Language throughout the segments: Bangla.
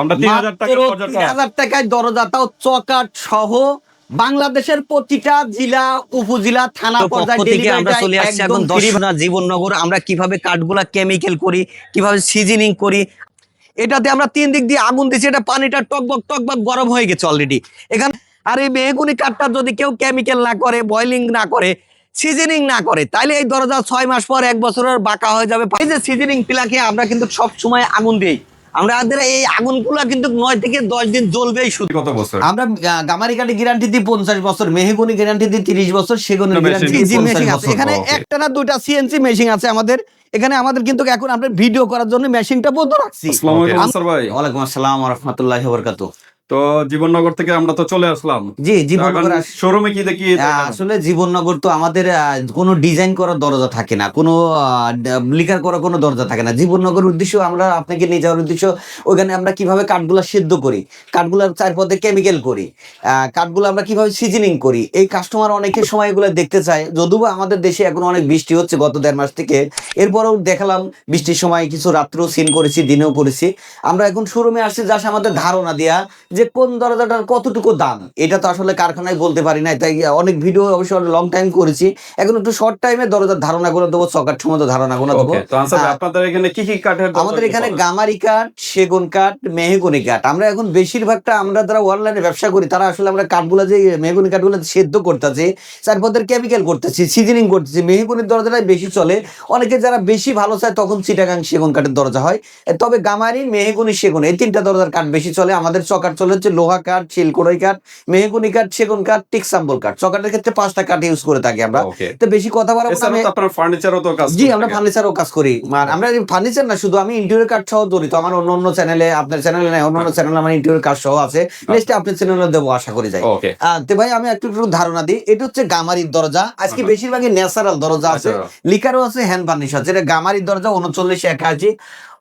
আমরা তিন হাজার টাকা তিন হাজার টাকায় দরজা চকাট সহ বাংলাদেশের প্রতিটা জেলা উপজেলা থানা পর্যায়ে আমরা চলে আসছি এখন দশনা জীবননগর। আমরা কীভাবে কাঠগুলা কেমিক্যাল করি কীভাবে সিজনিং করি এটাতে আমরা তিন দিক দিয়ে আগুন দিচ্ছি এটা পানিটা টকবক টকবক গরম হয়ে গেছে অলরেডি এখানে আর এই মেহগুনি কাঠটা যদি কেউ কেমিক্যাল না করে বয়লিং না করে সিজনিং না করে তাহলে এই দরজা ছয় মাস পর এক বছরের বাঁকা হয়ে যাবে। এই যে সিজনিং পিলাকে আমরা কিন্তু সব সময় আগুন দিই। আমরা এই আগুনগুলা কিন্তু নয় থেকে দশ দিন জ্বলবেই শুধু। কত বছর? আমরা গামারিকাটি গ্যারান্টি দিই পঞ্চাশ বছর মেহেগুনি গ্যারান্টি দিই তিরিশ বছর সেগুনের গ্যারান্টি মেশিন আছে এখানে একটা না দুইটা সিএনসি মেশিন আছে আমাদের। এখানে আমাদের কিন্তু এখন আমরা ভিডিও করার জন্য মেশিনটা বন্ধ রাখছি। আসসালামু আলাইকুম ভাই। ওয়ালাইকুম আসসালাম রহমতুল্লাহ বরকাত তো জীবননগর থেকে আমরা তো চলে আসলাম। জি জীবননগর শোরুমে কি দেখি? আসলে জীবননগর তো আমাদের কোনো ডিজাইন করার দরজা থাকে না কোনো লিকার করার কোনো দরজা থাকে না। জীবননগর উদ্দেশ্য আমরা আপনাকে নিয়ে যাওয়ার উদ্দেশ্য ওখানে আমরা কীভাবে কাঠগুলা সিদ্ধ করি কাঠগুলার চারপদে কেমিক্যাল করি কাঠগুলো আমরা কীভাবে সিজনিং করি এই কাস্টমার অনেকের সময় এগুলো দেখতে চায়। যদিও আমাদের দেশে এখন অনেক বৃষ্টি হচ্ছে গত দেড় মাস থেকে এরপরেও দেখালাম বৃষ্টির সময় কিছু রাত্রেও সিন করেছি দিনেও করেছি। আমরা এখন শোরুমে আসছি জাস্ট আমাদের ধারণা দেয়া যে কোন দরজাটার কতটুকু দাম? এটা তো আসলে কারখানায় বলতে পারি না তাই অনেক ভিডিও অবশ্যই লং টাইম করেছি। এখন একটু শর্ট টাইমে দরজার দেবো চকার সময় ধারণাগুলো দেবো। ওকে তো আনসার ভাই, আহ, আপনাদের এখানে কি কি কাঠের আমাদের এখানে গামারি কাঠ সেগুন কাঠ মেহগুনি কাঠ। আমরা এখন বেশিরভাগটা আমরা যারা অনলাইনে ব্যবসা করি তারা আসলে আমরা কাঠগুলো যে মেহগুনি কাঠগুলো সেদ্ধ করতেছি তারপর কেমিক্যাল করতেছি সিজনিং করতেছি মেহগুনির দরজাটাই বেশি চলে। অনেকে যারা বেশি ভালো চায় তখন চিটাগাং সেগুন কাঠের দরজা হয়। তবে গামারি মেহগুনি সেগুন এই তিনটা দরজার কাঠ বেশি চলে আমাদের চকাট চলে হচ্ছে লোহা কাঠ শিলকড়ই কাঠ মেহগুনি কাঠ সেগুন কাঠ টিকসাম্বল কাঠ। চকাটের ক্ষেত্রে পাঁচটা কাঠ ইউজ করে থাকি আমরা। তো বেশি কথা বাড়াবো না, এছাড়াও আমি তো আপনার ফার্নিচারও তো কাজ জি আমরা ফার্নিচারও কাজ করি। আর আমরা ফার্নিচার না শুধু আমি ইন্টেরিয়র কাজ সহ জড়িত আমার অন্য অন্য চ্যানেলে আপনার চ্যানেলে নাই অন্য অন্য চ্যানেলে আমার ইন্টেরিয়র কাজ সহ আছে। নেক্সট আপনার চ্যানেলে দেবো আশা করি যাই। তো ভাই আমি একটু একটু ধারণা দিই। এটা হচ্ছে গামারির দরজা। আজকে হুম। বেশিরভাগই ন্যাচারাল দরজা আছে। Natural। লিকারও আছে হ্যান্ড আছে। এটা গামারির দরজা উনচল্লিশ একাশি।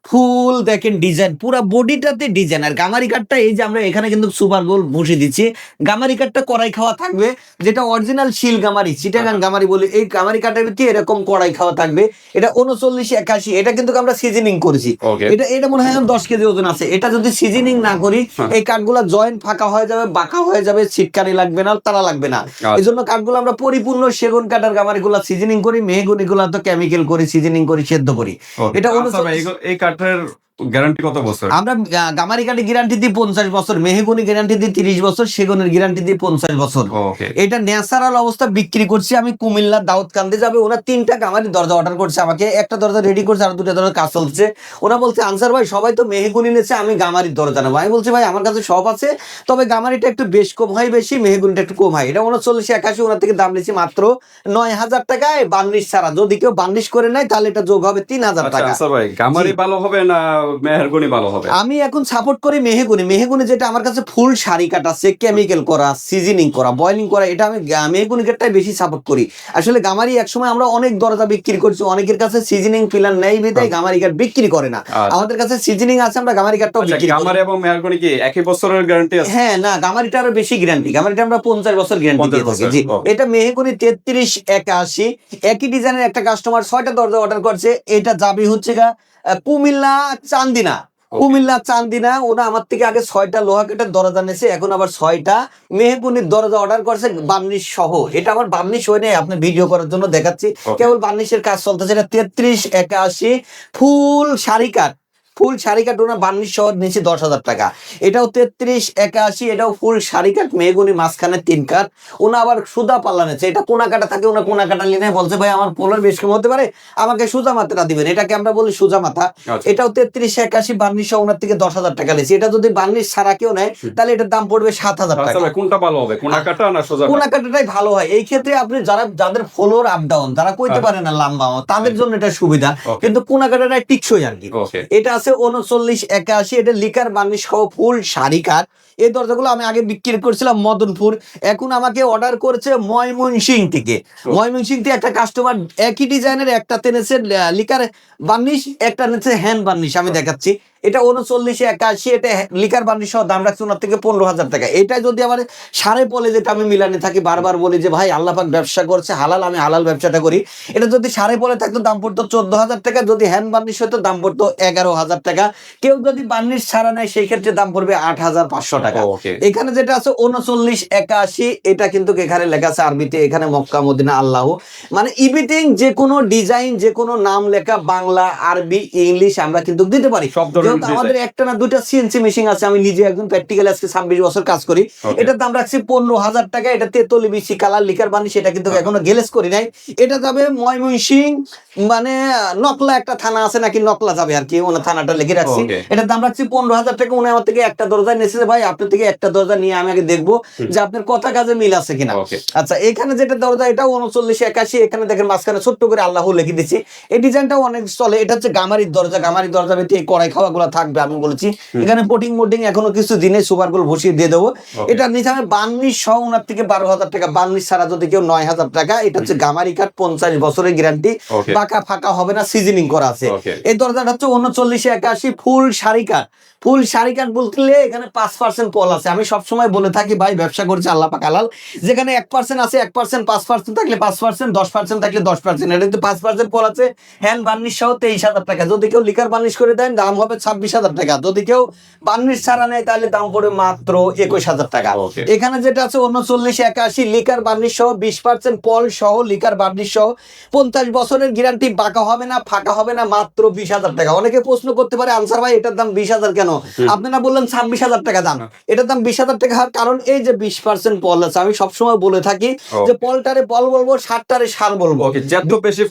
ফুল দেখেন ডিজাইন পুরো বডিটাতে ডিজাইন আর গামারি কাঠটা এই যে আমরা এখানে কিন্তু সুপার গোল বসে দিচ্ছি। গামারি কাঠটা কড়াই খাওয়া থাকবে যেটা অরিজিনাল শিল গামারি চিটাগান গামারি বলি এই গামারি কাঠের ভিতরে এরকম কড়াই খাওয়া থাকবে? এটা উনচল্লিশ একাশি এটা কিন্তু আমরা সিজনিং করেছি। এটা এটা মনে হয় দশ কেজি ওজন আছে। এটা যদি সিজনিং না করি হ্যাঁ। এই কাঠগুলা জয়েন্ট ফাঁকা হয়ে যাবে বাঁকা হয়ে যাবে ছিটকানি লাগবে না তারা লাগবে না। আচ্ছা। এই জন্য কাঠগুলো আমরা পরিপূর্ণ সেগুন কাঠের গামারিগুলা সিজনিং করি মেহগুনিগুলা তো কেমিক্যাল করি সিজনিং করি সেদ্ধ করি। এটা আচ্ছা এই কাঠের গ্যারান্টি কত বছর? আমরা আহ, গামারি গ্যারান্টি দিই পঞ্চাশ বছর মেহগুনি গ্যারান্টি দিই তিরিশ বছর সেগুনের গ্যারান্টি দিই পঞ্চাশ বছর। এটা ন্যাচারাল অবস্থা বিক্রি করছি আমি কুমিল্লা দাউদকান্দি যাবে ওরা তিনটা গামারি দরজা অর্ডার করছে আমাকে একটা দরজা রেডি করছে আর দুটা দরজা কাজ চলছে। ওরা বলছে আনসার ভাই সবাই তো মেহগুনি নিয়েছে আমি গামারির দরজা নেব। আমি বলছি ভাই আমার কাছে সব আছে তবে গামারিটা একটু বেশ কম হয় বেশি মেহগুনিটা একটু কম হয়। এটা উনচল্লিশ একাশি ওনার থেকে দাম নিচ্ছি মাত্র নয় হাজার টাকায় বান্নিশ ছাড়া। যদি কেউ বান্নিশ করে নেয় তাহলে এটা যোগ হবে তিন হাজার আচ্ছা টাকা। ভাই গামারি ভালো হবে না মেহেরগনি ভালো হবে। আমি এখন সাপোর্ট করি মেহগুনি। মেহগুনি যেটা আমার কাছে ফুল শাড়ি কাট আছে কেমিক্যাল করা সিজনিং করা বয়লিং করা এটা আমি মেহগুনি বেশি সাপোর্ট করি। আসলে গামারি একসময় আমরা অনেক দরজা বিক্রি করছি অনেকের কাছে সিজনিং পিলার নেই বিদায় গামারি কাঠ বিক্রি করে না। আচ্ছা। আমাদের কাছে সিজনিং আছে আমরা গামারি কাঠটাও আচ্ছা, বিক্রি করি। গামারি এবং মেহেরগনি কি একই বছরের গ্যারান্টি আছে? হ্যাঁ না গামারিটা আরও বেশি গ্যারান্টি গামারিটা আমরা পঞ্চাশ বছর গ্যারান্টি দিয়ে থাকি জি। এটা মেহগুনি তেত্রিশ একাশি। একই ডিজাইনের একটা কাস্টমার ছয়টা দরজা অর্ডার করছে। এটা যাবে হচ্ছে গা কুমিল্লা চান্দিনা। কুমিল্লা চান্দিনা ওরা আমার থেকে আগে ছয়টা লোহা কেটে দরজা নিয়েছে এখন আবার ছয়টা। মেহগুনির দরজা অর্ডার করছে বার্নিশ সহ। এটা আমার বার্নিশ হয়ে নেই আপনি ভিডিও করার জন্য দেখাচ্ছি। কেবল বার্নিশের কাজ চলতেছে এটা তেত্রিশ একাশি ফুল শাড়ি কাঠ ফুল শাড়ি কাঠ ওনার বার্নিশ সহ নিচে দশ হাজার টাকা। এটাও তেত্রিশ একাশি এটাও ফুল শাড়ি কাঠ মেহগুনি মাঝখানে তিন কাঠ ওনা আবার সুদা পাল্লা নিচ্ছে এটা কোনা কাটা থাকে ওনা কোনা কাটা নিয়ে বলছে ভাই আমার পোলার বেশ কম হতে পারে? আমাকে সুজা মাত্রা দিবেন। এটাকে আমরা বলি সুজা মাথা। আচ্ছা। এটাও তেত্রিশ একাশি বার্নিশ সহ ওনার থেকে দশ হাজার টাকা নিয়েছি। এটা যদি বার্নিশ ছাড়া কেউ নেয় তাহলে এটার দাম পড়বে সাত হাজার আচ্ছা টাকা। কোনটা ভালো হবে কোনা কাটা না সোজা কোনা কাটাটাই ভালো হয়। এই ক্ষেত্রে আপনি যারা যাদের ফ্লোর আপ ডাউন তারা কইতে হ্যাঁ। পারে না লাম্বা তাদের জন্য এটা সুবিধা। কিন্তু কোনা কাটাটাই টিকসই আর কি। এটা আছে উনচল্লিশ একাশি এটা লিকার বার্নিশ সহ ফুল শাড়ি কাঠ। এই দরজাগুলো আমি আগে বিক্রি করছিলাম মদনপুর। এখন আমাকে অর্ডার করেছে ময়মনসিং থেকে। ময়মনসিং থেকে একটা কাস্টমার একই ডিজাইনের একটা তেনেছে লিকার বার্নিশ একটা নিচ্ছে হ্যান্ড বার্নিশ। আমি দেখাচ্ছি। এটা উনচল্লিশে একাশি এটা লিকার বান্ডি সহ দাম রাখছি ওনার থেকে পনেরো হাজার টাকা। এটা যদি আমার সাড়ে পলে যেটা আমি মিলানে থাকি বারবার বলি যে ভাই আল্লাহ পাক ব্যবসা করছে হালাল আমি হালাল ব্যবসাটা করি। এটা যদি সাড়ে পলে থাকতো দাম পড়তো চোদ্দ হাজার টাকা। যদি হ্যান্ড বার্নিশ হতো দাম পড়তো এগারো হাজার টাকা। কেউ যদি বার্নিশ ছাড়া নেয় সেই ক্ষেত্রে দাম পড়বে আট হাজার পাঁচশো টাকা। এখানে যেটা আছে উনচল্লিশ একাশি এটা কিন্তু এখানে লেখা আছে আরবিতে এখানে মক্কা মদিনা আল্লাহ। মানে ইভিটিং যে কোনো ডিজাইন যে কোনো নাম লেখা বাংলা আরবি ইংলিশ আমরা কিন্তু দিতে পারি। সব আমাদের একটা না দুইটা সিএনসি মেশিন আছে আমি নিজে একজন প্র্যাকটিক্যাল আজকে ছাব্বিশ বছর কাজ করি। এটার দাম রাখছি পনেরো হাজার টাকা এটা তেতলি বিসি কালার লিকার বানি সেটা কিন্তু এখনও গেলেস করি নাই। এটা যাবে ময়মনসিং মানে নকলা একটা থানা আছে নাকি নকলা যাবে আর কি ওনার থানাটা লিখে রাখছি। এটার দাম রাখছি পনেরো হাজার টাকা উনি আমার থেকে একটা দরজা নিয়েছে ভাই আপনার থেকে একটা দরজা নিয়ে আমি আগে দেখব যে আপনার কথা কাজে মিল আছে কিনা। আচ্ছা এখানে যেটা দরজা এটা উনচল্লিশ একাশি এখানে দেখেন মাঝখানে ছোট্ট করে আল্লাহ লিখে দিচ্ছি এই ডিজাইনটাও অনেক চলে এটা হচ্ছে গামারির দরজা গামারির দরজা এই কড়াই খাওয়া গুলো থাকবে আমি বলেছি। এখানে পোটিং মোটিং এখনও কিছু দিনে সুপারগুলো বসিয়ে দিয়ে দেবো। এটা নিচে আমি বান্নিশ সহ ওনার থেকে বারো হাজার টাকা। বান্নিশ ছাড়া যদি কেউ নয় হাজার টাকা এটা হচ্ছে গামারি কাঠ পঞ্চাশ বছরের গ্যারান্টি পাকা ফাঁকা হবে না সিজনিং করা আছে। এই দরজাটা হচ্ছে উনচল্লিশে একাশি ফুল শাড়ি কাঠ ফুল শাড়ি কাঠ বলতে এখানে পাঁচ পার্সেন্ট পল আছে। আমি সবসময় বলে থাকি ভাই ব্যবসা করছে আল্লাহ পাক আলাল যেখানে এক পার্সেন্ট আছে এক পার্সেন্ট পাঁচ পার্সেন্ট থাকলে পাঁচ পার্সেন্ট দশ পার্সেন্ট থাকলে দশ পার্সেন্ট এটা কিন্তু পাঁচ পার্সেন্ট পল আছে। হ্যান্ড বার্নিশ সহ তেইশ হাজার টাকা। যদি কেউ লিকার বার্নিশ করে দেন দাম হবে ছাব্বিশ হাজার টাকা। যদি কেউ বার্নিশ ছাড়া নেয় তাহলে দাম পড়বে মাত্র একুশ হাজার টাকা। এখানে যেটা আছে উনচল্লিশ একাশি লিকার বার্নিশ সহ বিশ পার্সেন্ট পল সহ লিকার বার্নিশ সহ পঞ্চাশ বছরের গ্যারান্টি বাঁকা হবে না ফাঁকা হবে না মাত্র বিশ হাজার টাকা। অনেকে প্রশ্ন করতে পারে আনসার ভাই এটার দাম বিশ হাজার কেন? আপনারা বললেন ছাব্বিশ হাজার টাকা দাম। এটার দাম বিশ হাজার টাকা হওয়ার কারণ এই যে বিশ পার্সেন্ট পল আছে আমি সবসময় বলে থাকি যে পলটারে পল বলব সারটারে সার বলব। যত বেশি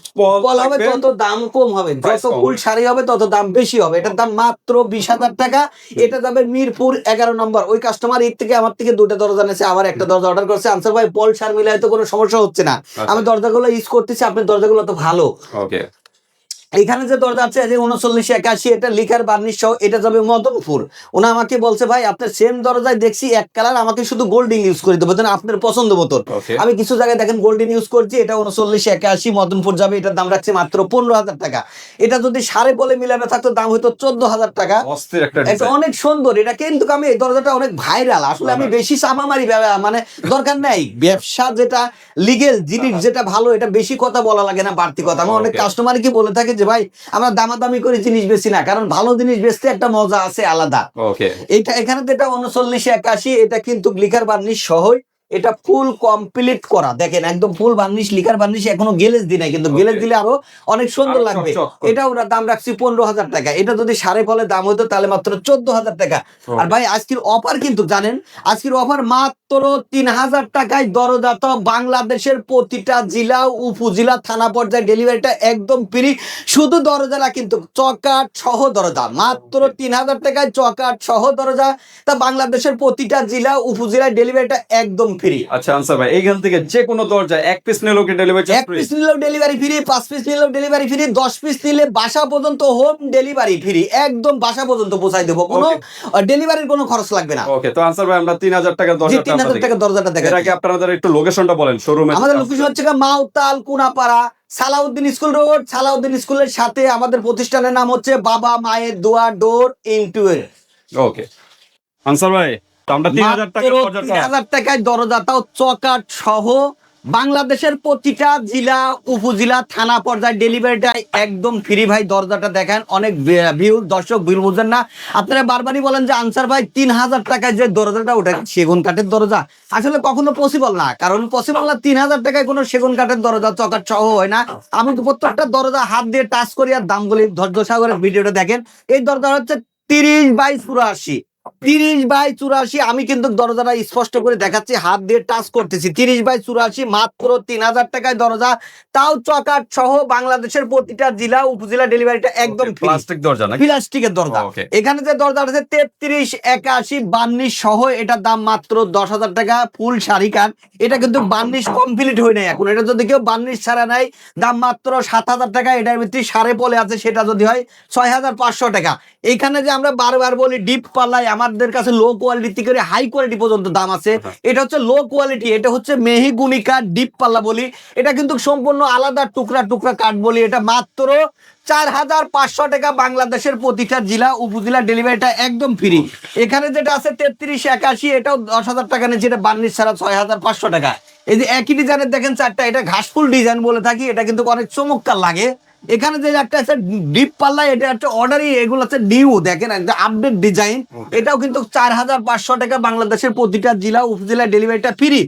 ফল হবে তত দাম কম হবে। যত ফুল সারি হবে তত দাম বেশি হবে। এটার দাম মাত্র বিশ হাজার টাকা। এটা যাবে মিরপুর এগারো নম্বর। ওই কাস্টমার এর থেকে আমার থেকে দুটো দরজা নিয়েছে আবার একটা দরজা অর্ডার করছে। আনসার ভাই বল সার মিলে হয়তো কোনো সমস্যা হচ্ছে না। আমি দরজাগুলো ইউজ করতেছি আপনার দরজাগুলো তো ভালো। ওকে এখানে যে দরজা আছে যে উনচল্লিশ একাশি এটা লিখার বার্নিশ সহ এটা যাবে মদনপুর। ওনা আমাকে বলছে ভাই আপনার সেম দরজায় দেখছি এক কালার আমাকে শুধু গোল্ডিং ইউজ করে দেবো আপনার পছন্দ মতন আমি কিছু জায়গায় দেখেন গোল্ডেন ইউজ করছি এটা উনচল্লিশ একাশি মদনপুর যাবে এটার দাম রাখছি মাত্র পনেরো হাজার টাকা। এটা যদি সাড়ে বলে মিলানো থাকতো দাম হয়তো চোদ্দ হাজার টাকা। এটা অনেক সুন্দর এটা কিন্তু আমি এই দরজাটা অনেক ভাইরাল আসলে আমি বেশি চাপামারি ব্যা- মানে দরকার নাই। ব্যবসা যেটা লিগেল জিনিস যেটা ভালো এটা বেশি কথা বলা লাগে না বাড়তি কথা। আমি অনেক কাস্টমার কি বলে থাকে যে ভাই আমরা দামাদামি করে জিনিস বেশি না কারণ ভালো জিনিস বেচতে একটা মজা আছে আলাদা। এটা এখানে তো এটা উনচল্লিশ একাশি এটা কিন্তু লিখার বার্নিশ সহই। এটা ফুল কমপ্লিট করা। দেখেন একদম ফুল বার্নিশ লিখার বার্নিশ এখনও গেলেজ দি নাই কিন্তু. গেলেজ দিলে আরও অনেক সুন্দর লাগবে। এটা ওরা দাম রাখছি পনেরো হাজার টাকা। এটা যদি সাড়ে ফলে দাম হতো তাহলে মাত্র চোদ্দ হাজার টাকা। আর ভাই আজকের অফার কিন্তু জানেন আজকের অফার মাত্র তিন হাজার টাকায় দরজা তো বাংলাদেশের প্রতিটা জেলা উপজেলা থানা পর্যায়ে ডেলিভারিটা একদম ফ্রি শুধু দরজা না কিন্তু চকাট সহ দরজা। মাত্র তিন হাজার টাকায় চকাট সহ দরজা। তা বাংলাদেশের প্রতিটা জেলা উপজেলায় ডেলিভারিটা একদম ফ্রি। আচ্ছা আনসার ভাই এইখান থেকে যে কোনো দরজা এক পিস নিলেও কি ডেলিভারি এক পিস নিলেও ডেলিভারি ফ্রি পাঁচ পিস নিলেও ডেলিভারি ফ্রি দশ পিস নিলে বাসা পর্যন্ত হোম ডেলিভারি ফ্রি একদম বাসা পর্যন্ত পৌঁছাই দেবো। কোনো ডেলিভারির কোনো খরচ লাগবে না। ওকে তো আনসার ভাই আমরা তিন হাজার টাকার জি দরজাটা তিন হাজার টাকা দরজাটা দেখেন এর আগে আপনাদের একটু লোকেশনটা বলেন শোরুমে আমাদের লোকেশন হচ্ছে মাউতাল কুনাপাড়া সালাউদ্দিন স্কুল রোড। সালাউদ্দিন স্কুলের সাথে আমাদের প্রতিষ্ঠানের নাম হচ্ছে বাবা মায়ের দোয়া ডোর ইনটুয়ের ওকে আনসার ভাই তো আমরা তিন হাজার টাকার তিন হাজার টাকায় দরজাটাও চকাট সহ বাংলাদেশের প্রতিটা জেলা উপজেলা থানা পর্যায়ে ডেলিভারিটা একদম ফ্রি ভাই দরজাটা দেখেন অনেক ভিউ দর্শক ভিউ বুঝেন না। আপনারা বারবারই বলেন যে আনসার ভাই তিন হাজার টাকায় যে দরজাটা ওটা সেগুন কাঠের দরজা? আসলে কখনো পসিবল না কারণ পসিবল না তিন হাজার টাকায় কোনো সেগুন কাঠের দরজা চকাট সহ হয় না। আমি তো প্রত্যেকটা দরজা হাত দিয়ে টাচ করি আর দাম বলি। ধৈর্য সাগরের ভিডিওটা দেখেন। এই দরজা হচ্ছে তিরিশ বাই চুরাশি। তিরিশ বাই চুরাশি আমি কিন্তু দরজাটা স্পষ্ট করে দেখাচ্ছি হাত দিয়ে টাচ করতেছি। তিরিশ বাই চুরাশি মাত্র তিন হাজার টাকায় দরজা। তাও চকাট সহ বাংলাদেশের প্রতিটা জেলা উপজেলা ডেলিভারিটা একদম প্লাস্টিক দরজা প্লাস্টিকের দরজা। এখানে যে দরজা আছে তেত্রিশ একাশি বান্নিশ সহ এটার দাম মাত্র দশ হাজার টাকা ফুল শাড়ি কান এটা কিন্তু বান্নিশ কমপ্লিট হয়ে নাই এখন। এটা যদি কেউ বান্নিশ ছাড়া নাই দাম মাত্র সাত হাজার টাকা এটার ভিত্তি সাড়ে পলে আছে সেটা যদি হয় ছয় হাজার পাঁচশো টাকা। এখানে যে আমরা বারবার বলি ডিপ পাল্লাই আমাদের কাছে লো কোয়ালিটি থেকে হাই কোয়ালিটি পর্যন্ত দাম আছে। এটা হচ্ছে লো কোয়ালিটি এটা হচ্ছে মেহিগুনি কাঠ ডিপ পাল্লা বলি। এটা কিন্তু সম্পূর্ণ আলাদা টুকরা টুকরা কাঠ বলি। এটা মাত্র চার হাজার পাঁচশো টাকা বাংলাদেশের প্রতিটা জেলা উপজেলা ডেলিভারিটা একদম ফ্রি এখানে যেটা আছে তেত্রিশ একাশি এটাও দশ হাজার টাকা নিচ্ছে এটা বার্নিশ ছাড়া ছয় হাজার পাঁচশো টাকা। এই যে একই ডিজাইনের দেখেন চারটা এটা ঘাসফুল ডিজাইন বলে থাকি এটা কিন্তু অনেক চমৎকার লাগে। এখানে যে একটা আছে ডিপ পাল্লা এটা একটা অর্ডারই এগুলো আছে নিউ দেখেন একটা আপডেট ডিজাইন এটাও কিন্তু চার হাজার পাঁচশো টাকা বাংলাদেশের প্রতিটা জেলা উপজেলা ডেলিভারিটা ফ্রি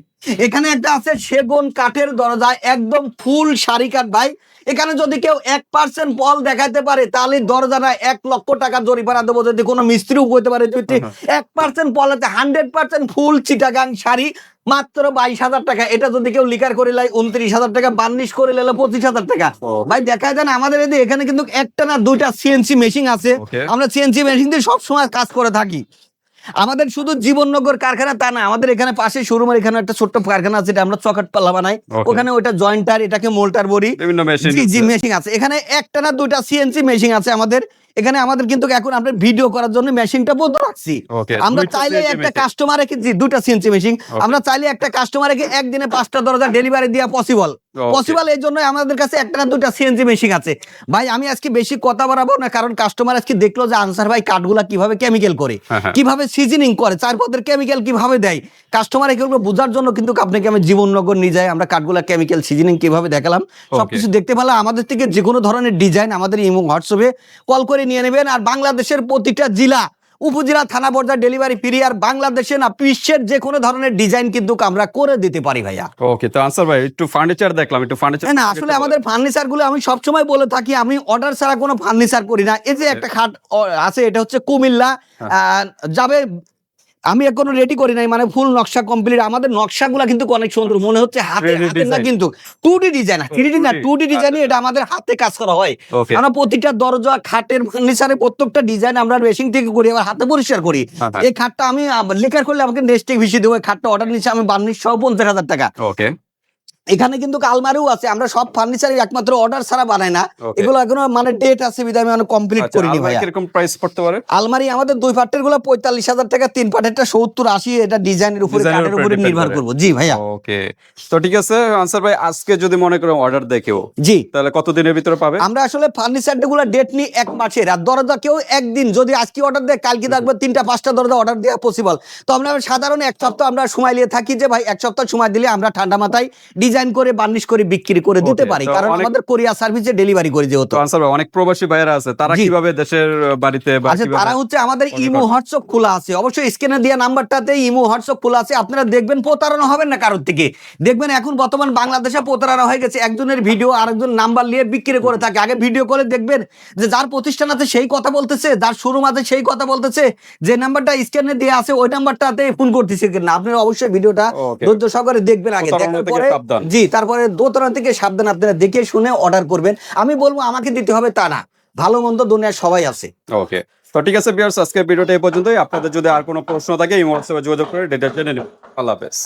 এখানে একটা আছে সেগুন কাঠের দরজা একদম ফুল সারি কাঠ ভাই। এখানে যদি কেউ এক পার্সেন্ট ফল দেখাতে পারে তাহলে দরজাটা এক লক্ষ টাকা জরিমানা দেবো যদি কোনো মিস্ত্রি হইতে পারে। যদি এক percent ফলেতে hundred percent full Chittagong sari মাত্র বাইশ হাজার টাকা। এটা যদি কেউ লিকার করে লাই উনত্রিশ হাজার টাকা বার্নিশ করে নিলে পঁচিশ হাজার টাকা। ভাই দেখা যায় না আমাদের এদিকে এখানে কিন্তু একটা না দুইটা সিএনসি মেশিন আছে। আমরা সিএনসি মেশিন দিয়ে সবসময় কাজ করে থাকি। আমাদের শুধু জীবননগর কারখানা তা না আমাদের এখানে পাশে শোরুমের এখানে একটা ছোট্ট কারখানা আছে এটা আমরা চকাট পাল্লা বানাই। ওখানে ওইটা জয়েন্টার এটাকে মোল্টার বড়ি। জি জি মেশিন আছে। এখানে একটা না দুইটা সিএনসি মেশিন আছে আমাদের। এখানে আমাদের কিন্তু এখন আমরা ভিডিও করার জন্য মেশিনটা বন্ধ রাখছি। আমরা চাইলে একটা। কাস্টমারে জি দুইটা সিএনসি মেশিন আমরা চাইলে একটা কাস্টমারকে একদিনে পাঁচটা দরজা ডেলিভারি দেওয়া পসিবল পসিবল এই জন্য আমাদের কাছে একটা না দুইটা সিএনজি মেশিন আছে। ভাই আমি আজকে বেশি কথা বাড়াবো না কারণ কাস্টমার আজকে দেখল যে আনসার ভাই কাঠগুলা কীভাবে কেমিক্যাল করে। হ্যাঁ, হ্যাঁ। কীভাবে সিজনিং করে চার পদের কেমিক্যাল কীভাবে দেয়? কাস্টমার এগুলো বোঝার জন্য কিন্তু আপনাকে আমি জীবননগর নিয়ে যাই আমরা কাঠগুলা কেমিক্যাল সিজনিং কীভাবে দেখালাম। সবকিছু দেখতে পেলাম আমাদের থেকে যে কোনো ধরনের ডিজাইন আমাদের ইমো হোয়াটসঅ্যাপে কল করে নিয়ে নেবেন। আর বাংলাদেশের প্রতিটা জেলা উপজেলা থানা পর্যায়ে ডেলিভারি পিরিয়ার আর বাংলাদেশে না বিশ্বের যে কোনো ধরনের ডিজাইন কিন্তু আমরা করে দিতে পারি ভাইয়া। ওকে তো আনসার ভাই একটু ফার্নিচার দেখলাম একটু ফার্নিচার না, আসলে আমাদের ফার্নিচারগুলো আমি সবসময় বলে থাকি আমি অর্ডার ছাড়া কোনো ফার্নিচার করি না। এই যে একটা খাট আছে এটা হচ্ছে কুমিল্লা আহ, যাবে আমি এখনও রেডি করি নাই মানে ফুল নকশা কমপ্লিট আমাদের নকশাগুলো কিন্তু অনেক সুন্দর মনে হচ্ছে হাতে হাতে না কিন্তু two D design three D না টু ডি ডিজাইন এটা আমাদের হাতে কাজ করা হয়। কারণ আমরা প্রতিটা দরজা খাটের ফার্নিচারে প্রত্যেকটা ডিজাইন আমরা মেশিন থেকে করি আবার হাতে পরিষ্কার করি। হ্যাঁ, হ্যাঁ। এই খাটটা আমি লেখার করলে আমাকে নেক্সট ভিসি দেবো এই খাটটা অর্ডার নিচ্ছে আমি বান্নিশ সহ পঞ্চাশ হাজার টাকা। ওকে এখানে কিন্তু আলমারিও আছে আমরা সব ফার্নিচারই একমাত্র অর্ডার ছাড়া বানাই না। এগুলো এখনও মানে ডেট আছে বিধায় আমি কমপ্লিট করিনি আলমারি ভাইয়া। কীরকম প্রাইস পড়তে পারে? আলমারি আমাদের দুই পার্টেরগুলো পঁয়তাল্লিশ হাজার টাকা তিন পার্টেরটা সত্তর আশি এটা ডিজাইনের উপরে কাঠের উপরে নির্ভর করে। করব। জি ভাইয়া। ওকে তো ঠিক আছে আনসার ভাই আজকে যদি মনে করেন অর্ডার কেউ জি। তাহলে কত দিনের ভিতরে পাবে? আমরা আসলে ফার্নিচারগুলো ডেট নিই এক মাসের আর দরজা কেউ একদিন যদি আজকে অর্ডার দেয় কালকে থাকবে তিনটা পাঁচটা দরজা অর্ডার দেওয়া পসিবল তো আমরা সাধারণ এক সপ্তাহ আমরা সময় নিয়ে থাকি যে ভাই এক সপ্তাহ সময় দিলে আমরা ঠান্ডা মাথায় ডিজাইন করে বার্নিশ করে বিক্রি করে দিতে পারি। কারণ আমাদের কোরিয়া সার্ভিসে ডেলিভারি করে যেহেতু। অনেক প্রবাসী ভাইয়েরা আছে তারা কীভাবে দেশের বাড়িতে আচ্ছা তারা হচ্ছে আমাদের ইমো হোয়াটসঅ্যাপ খোলা আছে। অবশ্যই স্ক্রিনে দেওয়া নাম্বারটাতে ইমো হোয়াটসঅ্যাপ খোলা আছে। আপনারা দেখবেন প্রতারণা হবেন না কারোর থেকে। দেখবেন এখন বর্তমান বাংলাদেশে প্রতারণা হয়ে গেছে। একজনের ভিডিও আরেকজন নাম্বার নিয়ে বিক্রি করে থাকে। আগে ভিডিও করে দেখবেন যে যার প্রতিষ্ঠান আছে সেই কথা বলতেছে যার শোরুম আছে সেই কথা বলতেছে। যে নাম্বারটা স্ক্রিনে দেওয়া আছে ওই নাম্বারটাতে ফোন করতেছে কিনা। আপনারা অবশ্যই ভিডিওটা. ধৈর্য সহকারে দেখবেন আগে। দেখার পরে। জি তারপরে দোতরা থেকে সাবধান আপনারা দেখে শুনে অর্ডার করবেন। আমি বলব আমাকে দিতে হবে তা না। ভালো মন্দ দুনিয়ার সবাই আছে। ওকে। তো ঠিক আছে বিয়ার্স আজকের ভিডিওটা এই পর্যন্তই। আপনাদের যদি আর কোনো প্রশ্ন থাকে এই মহোৎসবে যোগাযোগ করে ডেটা জেনে নিন আল্লাহ হাফেজ।